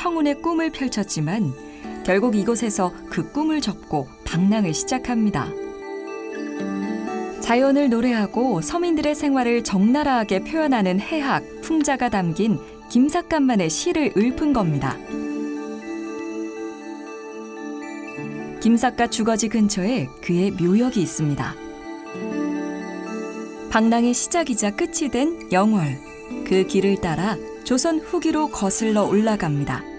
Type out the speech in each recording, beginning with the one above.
청운의 꿈을 펼쳤지만 결국 이곳에서 그 꿈을 접고 방랑을 시작합니다. 자연을 노래하고 서민들의 생활을 적나라하게 표현하는 해학, 풍자가 담긴 김삿갓만의 시를 읊은 겁니다. 김삿갓 주거지 근처에 그의 묘역이 있습니다. 방랑의 시작이자 끝이 된 영월. 그 길을 따라 조선 후기로 거슬러 올라갑니다.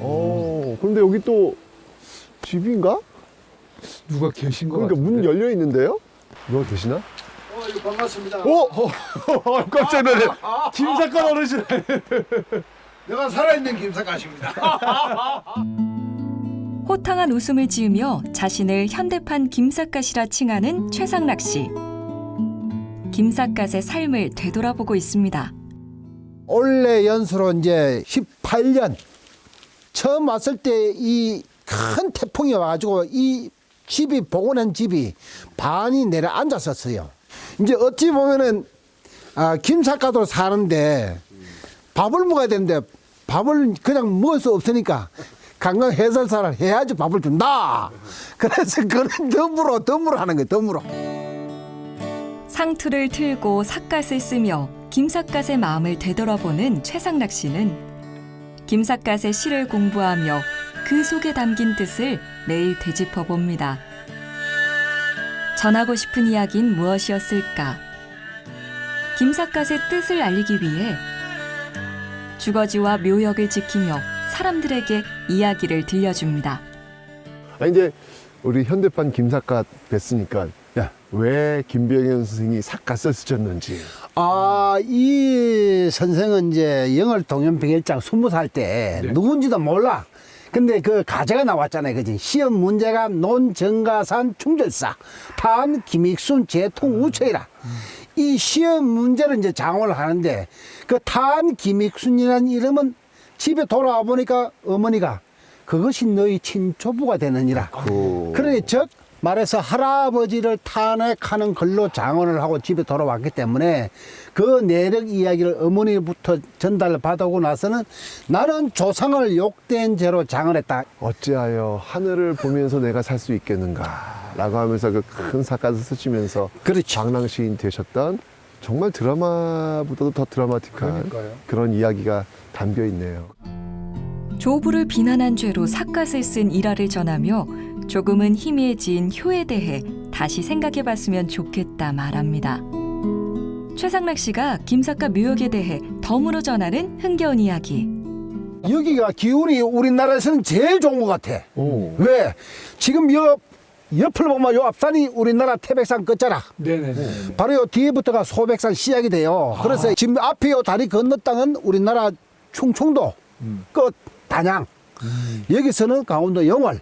어, 그런데 여기 또 집인가? 누가 계신 거 그러니까 문 열려 있는데요? 누가 계시나? 어, 이거 반갑습니다. 오! 어, 깜짝 놀래. 김사관 어르신. 내가 살아있는 김사갓입니다. 호탕한 웃음을 지으며 자신을 현대판 김삿갓이라 칭하는 최상락 씨. 김삿갓의 삶을 되돌아보고 있습니다. 올해 연수로 이제 18년 처음 왔을 때 이 큰 태풍이 와가지고 이 집이 복원한 집이 반이 내려앉았었어요. 이제 어찌 보면은 아, 김삿갓으로 사는데 밥을 먹어야 되는데 밥을 그냥 먹을 수 없으니까 관광 해설사를 해야지 밥을 준다. 그래서 그런 덤으로 덤으로 하는 거예요. 덤으로. 상투를 틀고 삿갓을 쓰며 김삿갓의 마음을 되돌아보는 최상락 씨는 김삿갓의 시를 공부하며 그 속에 담긴 뜻을 매일 되짚어 봅니다. 전하고 싶은 이야기는 무엇이었을까? 김삿갓의 뜻을 알리기 위해 주거지와 묘역을 지키며 사람들에게 이야기를 들려줍니다. 아니, 이제 우리 현대판 김사갓 뵀으니까 야. 왜 김병현 선생이 삿갓을 쓰셨는지. 아, 이 선생은 이제 영월 동연백일장 스무 살때 누군지도 몰라. 근데 그 가제가 나왔잖아요. 그지? 시험 문제가 논정가산 충절사, 탄 김익순 제통 우체이라. 이 시험 문제를 이제 장원을 하는데 그 탄 김익순이라는 이름은 집에 돌아와 보니까 어머니가 그것이 너희 친조부가 되느니라. 그... 그러니 즉 말해서 할아버지를 탄핵하는 걸로 장언을 하고 집에 돌아왔기 때문에 그 내력 이야기를 어머니부터 전달을 받아오고 나서는 나는 조상을 욕된 죄로 장언했다. 어찌하여 하늘을 보면서 내가 살 수 있겠는가 라고 하면서 그큰 삿갓을 쓰시면서 그렇죠. 방랑시인 되셨던 정말 드라마보다도 더 드라마틱한 그러니까요. 그런 이야기가 담겨 있네요. 조부를 비난한 죄로 삿갓을 쓴 일화를 전하며 조금은 희미해진 효에 대해 다시 생각해 봤으면 좋겠다 말합니다. 최상락 씨가 김삿갓 묘역에 대해 덤으로 전하는 흥겨운 이야기. 여기가 기운이 우리나라에서는 제일 좋은 것 같아. 오. 왜? 지금 옆, 옆을 보면 요 앞산이 우리나라 태백산 끝자락. 네네. 바로 요 뒤에부터가 소백산 시작이 돼요. 그래서 지금 앞에 요 다리 건너 땅은 우리나라 충청도 끝 단양. 여기서는 강원도 영월.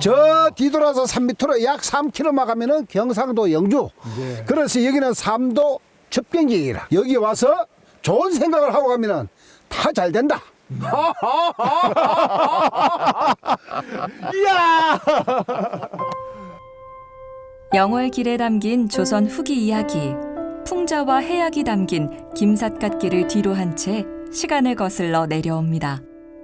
저 뒤돌아서 3 밑으로 약 3km만 가면은 경상도 영주. 네. 그래서 여기는 삼도 접경지이라. 여기 와서 좋은 생각을 하고 가면은 다 잘 된다. 영월길에 담긴 조선 후기 이야기. 풍자와 해악이 담긴 김삿갓길을 뒤로 한 채 시간을 거슬러 내려옵니다.